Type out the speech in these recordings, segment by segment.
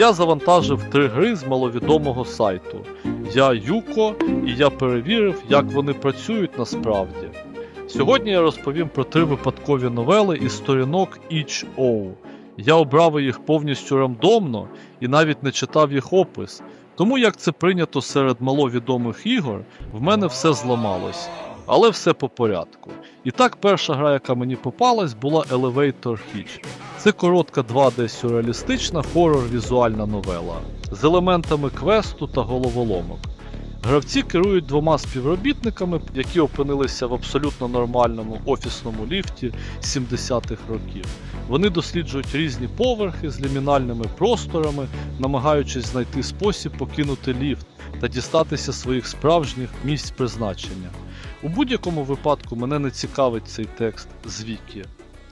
Я завантажив три гри з маловідомого сайту. Я Юко, і я перевірив, як вони працюють насправді. Сьогодні я розповім про три випадкові новели із сторінок Each.O. Я обрав їх повністю рандомно і навіть не читав їх опис. Тому як це прийнято серед маловідомих ігор, в мене все зламалось. Але все по порядку. І так, перша гра, яка мені попалась, була Elevator Hitch. Це коротка 2D сюрреалістична хорор-візуальна новела з елементами квесту та головоломок. Гравці керують двома співробітниками, які опинилися в абсолютно нормальному офісному ліфті 70-х років. Вони досліджують різні поверхи з лімінальними просторами, намагаючись знайти спосіб покинути ліфт та дістатися своїх справжніх місць призначення. У будь-якому випадку мене не цікавить цей текст з Вікі.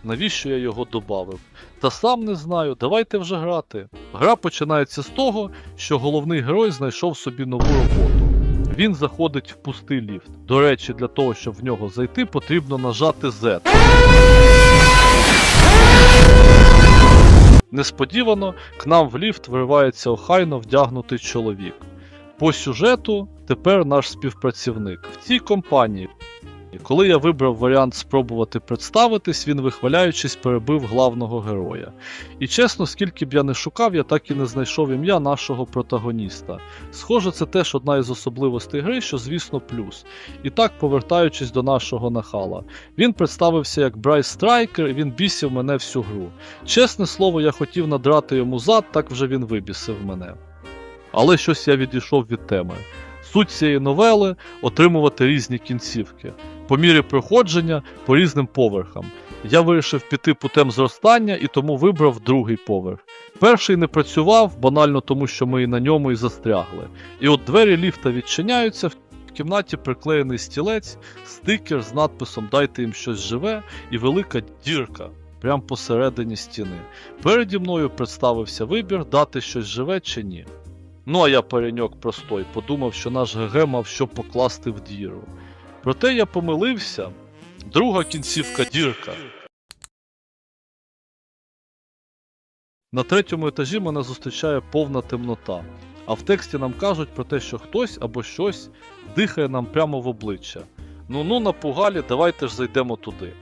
Навіщо я його додав? Та сам не знаю, давайте вже грати. Гра починається з того, що головний герой знайшов собі нову роботу. Він заходить в пустий ліфт. До речі, для того, щоб в нього зайти, потрібно нажати Z. Несподівано к нам в ліфт виривається охайно вдягнутий чоловік. По сюжету тепер наш співпрацівник. В цій компанії, коли я вибрав варіант спробувати представитись, він, вихваляючись, перебив главного героя. І чесно, скільки б я не шукав, я так і не знайшов ім'я нашого протагоніста. Схоже, це теж одна із особливостей гри, що, звісно, плюс. І так, повертаючись до нашого нахала, він представився як Брайс Страйкер, і він бісив мене всю гру. Чесне слово, я хотів надрати йому зад, так вже він вибісив мене. Але щось я відійшов від теми. Суть цієї новели отримувати різні кінцівки, по мірі проходження по різним поверхам. Я вирішив піти путем зростання і тому вибрав другий поверх. Перший не працював, банально тому, що ми і на ньому і застрягли. І от двері ліфта відчиняються, в кімнаті приклеєний стілець, стикер з надписом Дайте їм щось живе і велика дірка. Прямо посередині стіни. Переді мною представився вибір, дати щось живе чи ні. Ну а я пареньок простой, подумав, що наш ГГ мав що покласти в діру. Проте я помилився. Друга кінцівка дірка. На третьому етажі мене зустрічає повна темнота, а в тексті нам кажуть про те, що хтось або щось дихає нам прямо в обличчя. Ну ну напугалі, давайте ж зайдемо туди.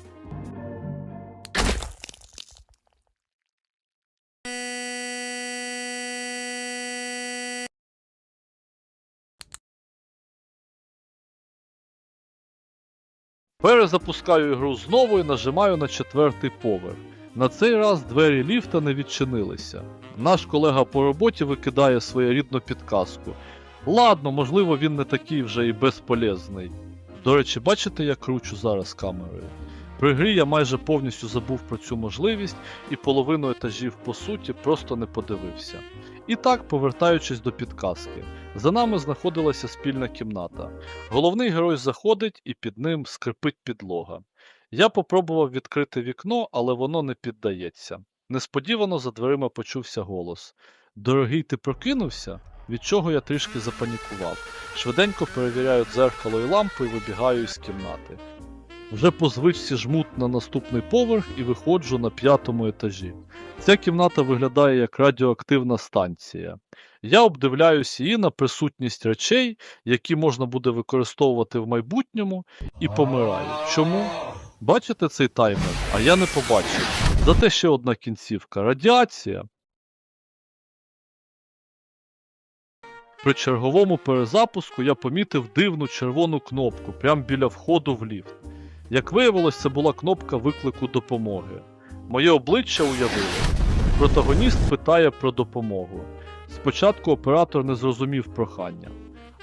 Перезапускаю ігру знову і нажимаю на четвертий поверх. На цей раз двері ліфта не відчинилися. Наш колега по роботі викидає своєрідну підказку. Ладно, можливо, він не такий вже і безполезний. До речі, бачите, я кручу зараз камерою? При грі я майже повністю забув про цю можливість і половину етажів по суті просто не подивився. І так, повертаючись до підказки, за нами знаходилася спільна кімната. Головний герой заходить і під ним скрипить підлога. Я попробував відкрити вікно, але воно не піддається. Несподівано за дверима почувся голос: Дорогий, ти прокинувся? Від чого я трішки запанікував. Швиденько перевіряю дзеркало і лампу і вибігаю із кімнати. Вже по звичці жмут на наступний поверх і виходжу на п'ятому етажі. Ця кімната виглядає як радіоактивна станція. Я обдивляюсь її на присутність речей, які можна буде використовувати в майбутньому, і помираю. Чому? Бачите цей таймер? А я не побачив. Зате ще одна кінцівка радіація. При черговому перезапуску я помітив дивну червону кнопку прямо біля входу в ліфт. Як виявилось, це була кнопка виклику допомоги. Моє обличчя уявило. Протагоніст питає про допомогу. Спочатку оператор не зрозумів прохання.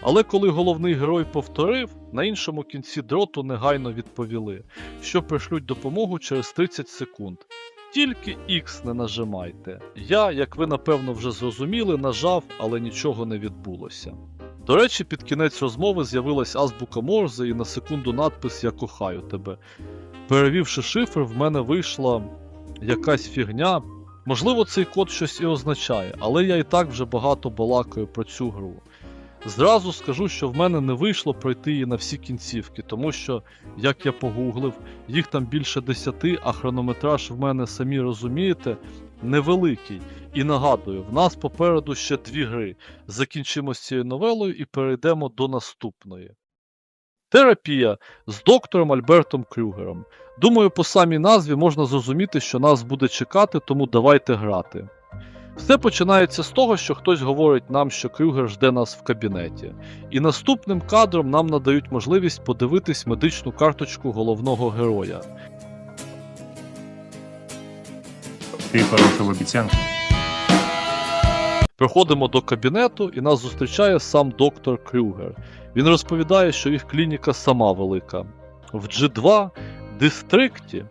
Але коли головний герой повторив, на іншому кінці дроту негайно відповіли, що пришлють допомогу через 30 секунд. Тільки X не нажимайте. Я, як ви напевно вже зрозуміли, нажав, але нічого не відбулося. До речі, під кінець розмови з'явилась азбука Морзе і на секунду надпис Я кохаю тебе. Перевівши шифр, в мене вийшла якась фігня. Можливо, цей код щось і означає, але я і так вже багато балакаю про цю гру. Зразу скажу, що в мене не вийшло пройти її на всі кінцівки, тому що, як я погуглив, їх там більше десяти, а хронометраж в мене самі розумієте, невеликий. І нагадую, в нас попереду ще дві гри. Закінчимо з цією новелою і перейдемо до наступної. Терапія з доктором Альбертом Крюгером. Думаю, по самій назві можна зрозуміти, що нас буде чекати, тому давайте грати. Все починається з того, що хтось говорить нам, що Крюгер жде нас в кабінеті, і наступним кадром нам надають можливість подивитись медичну карточку головного героя. Ти порушив обіцянку. Приходимо до кабінету і нас зустрічає сам доктор Крюгер. Він розповідає, що їх клініка сама велика. В G2 дистрикті.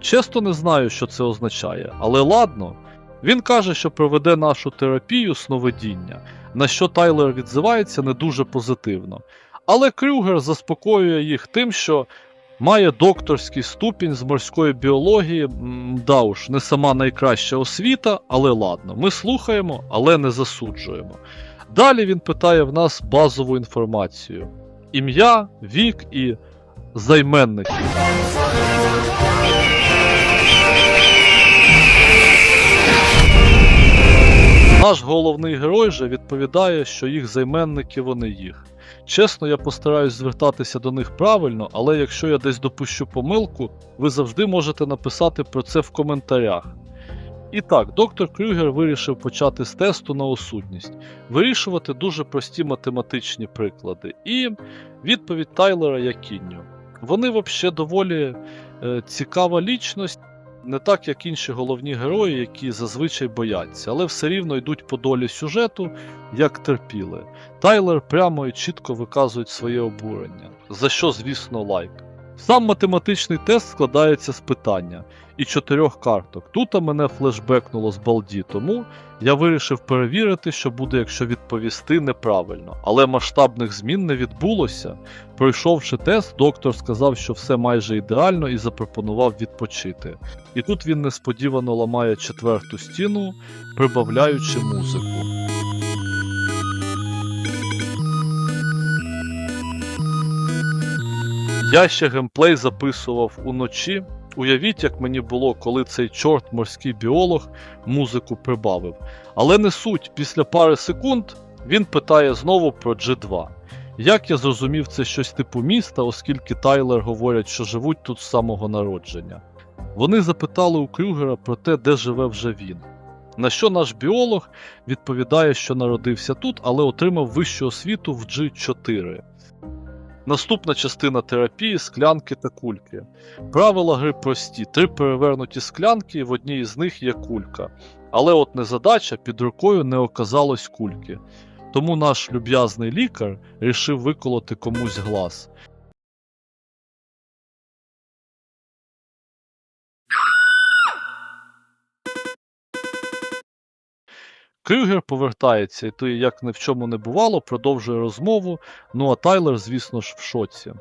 Чесно не знаю, що це означає, але ладно. Він каже, що проведе нашу терапію сновидіння, на що Тайлер відзивається не дуже позитивно. Але Крюгер заспокоює їх тим, що має докторський ступінь з морської біології. Да уж, не сама найкраща освіта, але ладно, ми слухаємо, але не засуджуємо. Далі він питає в нас базову інформацію: ім'я, вік і займенники. Наш головний герой же відповідає, що їх займенники вони їх. Чесно, я постараюсь звертатися до них правильно, але якщо я десь допущу помилку, ви завжди можете написати про це в коментарях. І так, доктор Крюгер вирішив почати з тесту на осудність, вирішувати дуже прості математичні приклади. І відповідь Тайлера Якінню. Вони взагалі доволі е, цікава лічність, не так як інші головні герої, які зазвичай бояться, але все рівно йдуть по долі сюжету, як терпіли. Тайлер прямо і чітко виказують своє обурення, за що, звісно, лайк. Сам математичний тест складається з питання і чотирьох карток. Тут мене флешбекнуло з балді, тому я вирішив перевірити, що буде, якщо відповісти неправильно. Але масштабних змін не відбулося. Пройшовши тест, доктор сказав, що все майже ідеально і запропонував відпочити. І тут він несподівано ламає четверту стіну, прибавляючи музику. Я ще геймплей записував уночі. Уявіть, як мені було, коли цей чорт морський біолог музику прибавив. Але не суть, після пари секунд він питає знову про G2. Як я зрозумів, це щось типу міста, оскільки Тайлер говорять, що живуть тут з самого народження. Вони запитали у Крюгера про те, де живе вже він. На що наш біолог відповідає, що народився тут, але отримав вищу освіту в G4. Наступна частина терапії склянки та кульки. Правила гри прості: три перевернуті склянки, і в одній з них є кулька. Але от незадача під рукою не оказалось кульки. Тому наш люб'язний лікар рішив виколоти комусь глаз. Крюгер повертається, і той, як ні в чому не бувало, продовжує розмову. Ну а Тайлер, звісно ж, в шоці.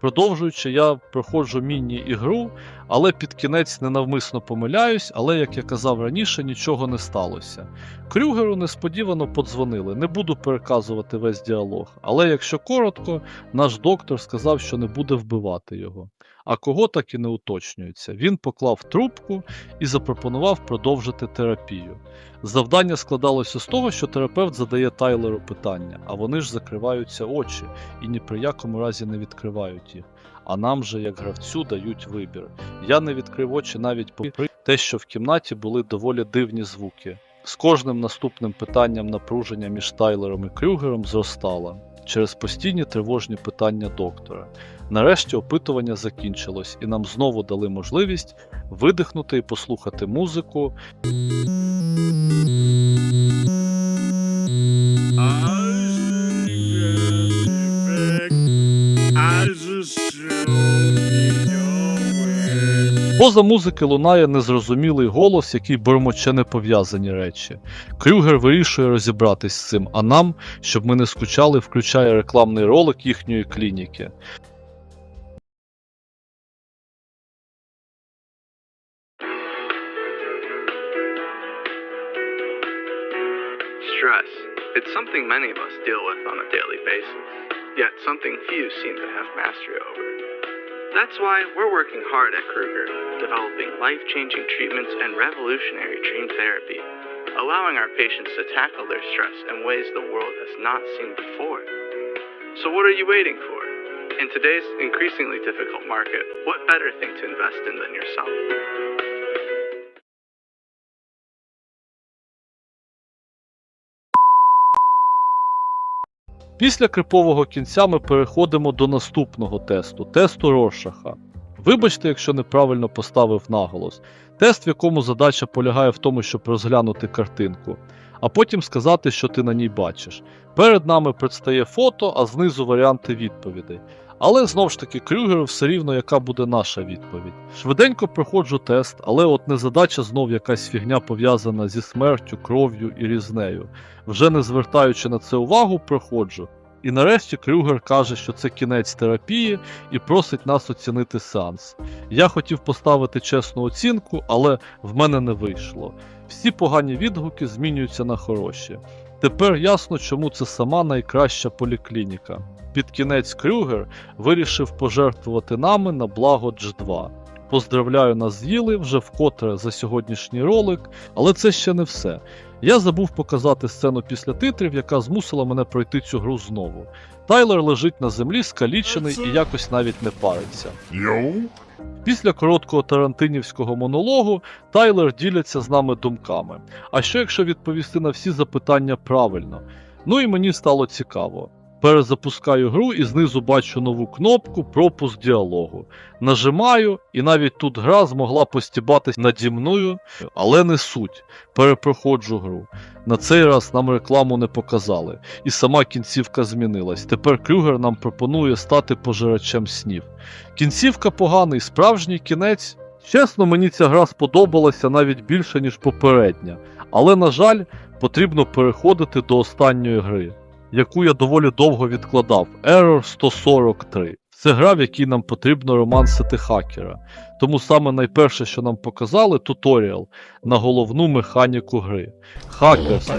Продовжуючи, я проходжу міні-ігру, але під кінець ненавмисно помиляюсь, але, як я казав раніше, нічого не сталося. Крюгеру несподівано подзвонили, не буду переказувати весь діалог, але якщо коротко, наш доктор сказав, що не буде вбивати його. А кого так і не уточнюється. Він поклав трубку і запропонував продовжити терапію. Завдання складалося з того, що терапевт задає Тайлеру питання, а вони ж закриваються очі і ні при якому разі не відкривають їх. А нам же, як гравцю, дають вибір. Я не відкрив очі навіть попри те, що в кімнаті були доволі дивні звуки. З кожним наступним питанням напруження між Тайлером і Крюгером зростало через постійні тривожні питання доктора. Нарешті опитування закінчилось, і нам знову дали можливість видихнути і послухати музику. Поза музики лунає незрозумілий голос, який бормоче непов'язані речі. Крюгер вирішує розібратись з цим, а нам, щоб ми не скучали, включає рекламний ролик їхньої клініки. It's something many of us deal with on a daily basis, yet something few seem to have mastery over. That's why we're working hard at Kruger, developing life changing treatments and revolutionary dream therapy, allowing our patients to tackle their stress in ways the world has not seen before. So, what are you waiting for? In today's increasingly difficult market, what better thing to invest in than yourself? Після крипового кінця ми переходимо до наступного тесту тесту Рошаха. Вибачте, якщо неправильно поставив наголос. Тест, в якому задача полягає в тому, щоб розглянути картинку, а потім сказати, що ти на ній бачиш. Перед нами предстає фото, а знизу варіанти відповідей. Але знов ж таки Крюгеру все рівно, яка буде наша відповідь. Швиденько проходжу тест, але от незадача знов якась фігня пов'язана зі смертю, кров'ю і різнею. Вже не звертаючи на це увагу, проходжу. І нарешті Крюгер каже, що це кінець терапії і просить нас оцінити сеанс. Я хотів поставити чесну оцінку, але в мене не вийшло. Всі погані відгуки змінюються на хороші. Тепер ясно, чому це сама найкраща поліклініка. Під кінець Крюгер вирішив пожертвувати нами на благо Дж2. Поздравляю, нас з'їли вже вкотре за сьогоднішній ролик, але це ще не все. Я забув показати сцену після титрів, яка змусила мене пройти цю гру знову. Тайлер лежить на землі, скалічений і якось навіть не париться. Йоу? Після короткого тарантинівського монологу Тайлер діляться з нами думками. А що якщо відповісти на всі запитання правильно? Ну і мені стало цікаво. Перезапускаю гру і знизу бачу нову кнопку пропуск діалогу. Нажимаю, і навіть тут гра змогла постібатись наді мною, але не суть. Перепроходжу гру. На цей раз нам рекламу не показали, і сама кінцівка змінилась. Тепер Крюгер нам пропонує стати пожирачем снів. Кінцівка поганий, справжній кінець. Чесно, мені ця гра сподобалася навіть більше, ніж попередня, але, на жаль, потрібно переходити до останньої гри, яку я доволі довго відкладав Error 143. Це гра, в якій нам потрібно романсити хакера. Тому саме найперше, що нам показали, туторіал на головну механіку гри. Хакерство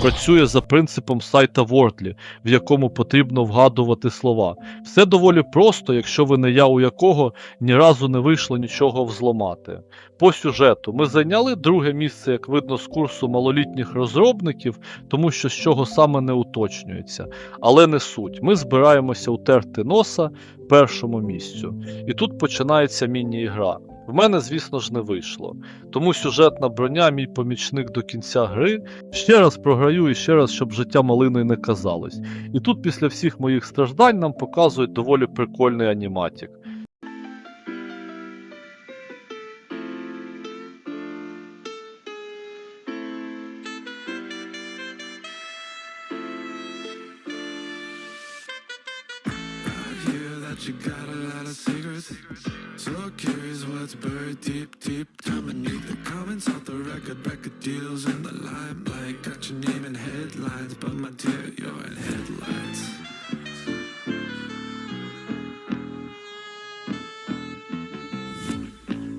працює за принципом сайта Wordly, в якому потрібно вгадувати слова. Все доволі просто, якщо ви не я, у якого ні разу не вийшло нічого взломати. По сюжету ми зайняли друге місце, як видно, з курсу малолітніх розробників, тому що з чого саме не уточнюється. Але не суть. Ми збираємося утерти носа першому місцю. І тут починається міні-ігра. В мене, звісно ж, не вийшло. Тому сюжетна броня, мій помічник до кінця гри. Ще раз програю і ще раз, щоб життя малиною не казалось. І тут після всіх моїх страждань нам показують доволі прикольний аніматік. So curious what's buried deep, deep down beneath the comments off the record. Record deals in the limelight. Got your name in headlines, but my dear, you're in headlights.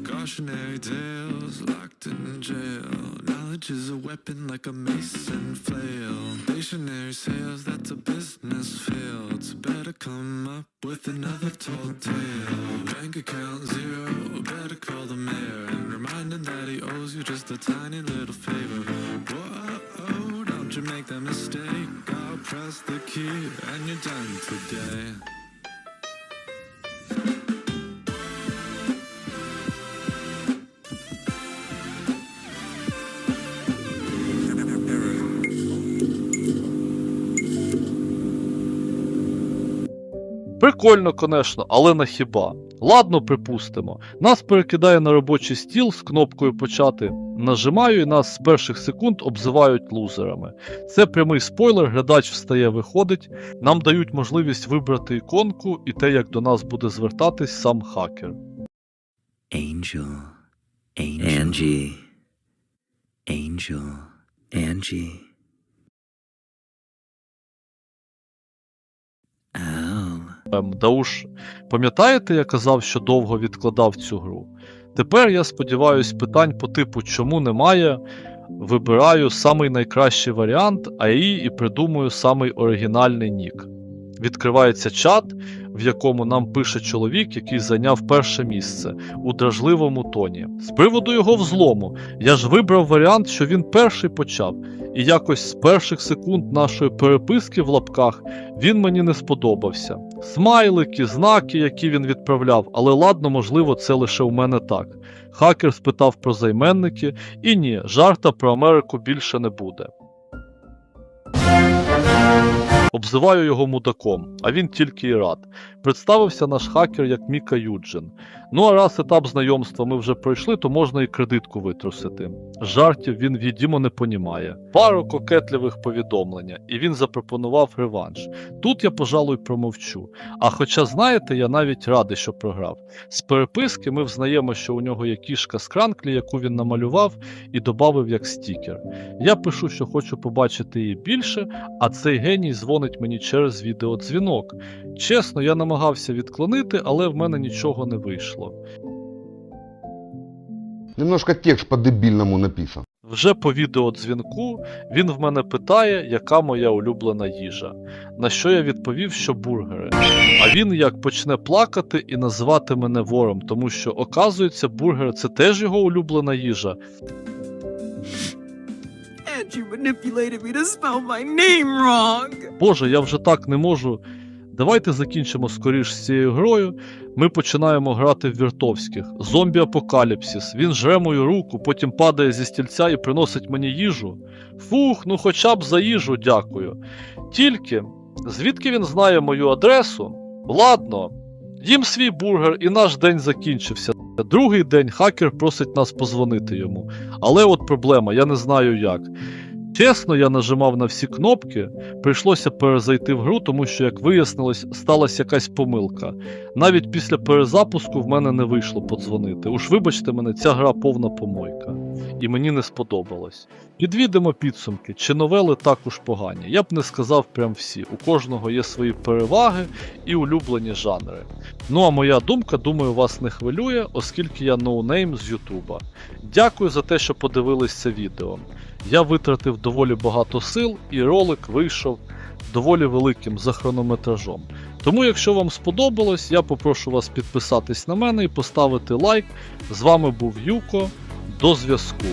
Cautionary tales locked in jail. Knowledge is a weapon like a mason flail. Stationary sales, that's a business fail. It's better come up with another tall tale. Bank account zero, better call the mayor and remind him that he owes you just a tiny little favor. Whoa, don't you make that mistake. I'll press the key and you're done today. Прикольно, конечно, але на хіба. Ладно, припустимо. Нас перекидає на робочий стіл з кнопкою почати. Нажимаю і нас з перших секунд обзивають лузерами. Це прямий спойлер, глядач встає, виходить. Нам дають можливість вибрати іконку і те, як до нас буде звертатись сам хакер. Angel. Angel. Angie. Angel. Angie. Дауш, пам'ятаєте, я казав, що довго відкладав цю гру? Тепер я сподіваюся, питань по типу чому немає. Вибираю самий найкращий варіант, АІ і придумую самий оригінальний нік. Відкривається чат, в якому нам пише чоловік, який зайняв перше місце у дражливому тоні. З приводу його взлому, я ж вибрав варіант, що він перший почав, і якось з перших секунд нашої переписки в лапках він мені не сподобався. Смайлики, знаки, які він відправляв, але ладно, можливо, це лише у мене так. Хакер спитав про займенники, і ні, жарта про Америку більше не буде. Обзиваю його мудаком, а він тільки і рад. Представився наш хакер як Міка Юджин. Ну а раз етап знайомства ми вже пройшли, то можна і кредитку витрусити. Жартів він відімо не понімає. Пару кокетливих повідомлення, і він запропонував реванш. Тут я, пожалуй, промовчу. А хоча, знаєте, я навіть радий, що програв. З переписки ми взнаємо, що у нього є кішка з кранклі, яку він намалював і додав як стікер. Я пишу, що хочу побачити її більше, а цей геній дзвонить мені через відеодзвінок. Чесно, я намагався відклонити, але в мене нічого не вийшло. Немножко текст по-дебильному написан. Вже по відеодзвінку він в мене питає, яка моя улюблена їжа. На що я відповів, що бургери. А він як почне плакати і називати мене вором, тому що, оказується, бургери це теж його улюблена їжа. And you manipulated me to spell my name wrong. Боже, я вже так не можу. Давайте закінчимо скоріш з цією грою. Ми починаємо грати в віртовських. Зомбі апокаліпсис. Він жре мою руку, потім падає зі стільця і приносить мені їжу. Фух, ну хоча б за їжу дякую. Тільки, звідки він знає мою адресу? Ладно, їм свій бургер і наш день закінчився. Другий день хакер просить нас позвонити йому. Але от проблема, я не знаю як. Чесно, я нажимав на всі кнопки, прийшлося перезайти в гру, тому що, як вияснилось, сталася якась помилка. Навіть після перезапуску в мене не вийшло подзвонити. Уж вибачте мене, ця гра повна помойка. І мені не сподобалось. Підвідемо підсумки, чи новели також погані. Я б не сказав прям всі. У кожного є свої переваги і улюблені жанри. Ну а моя думка, думаю, вас не хвилює, оскільки я ноунейм з Ютуба. Дякую за те, що подивились це відео. Я витратив доволі багато сил, і ролик вийшов доволі великим за хронометражом. Тому, якщо вам сподобалось, я попрошу вас підписатись на мене і поставити лайк. З вами був Юко. До зв'язку.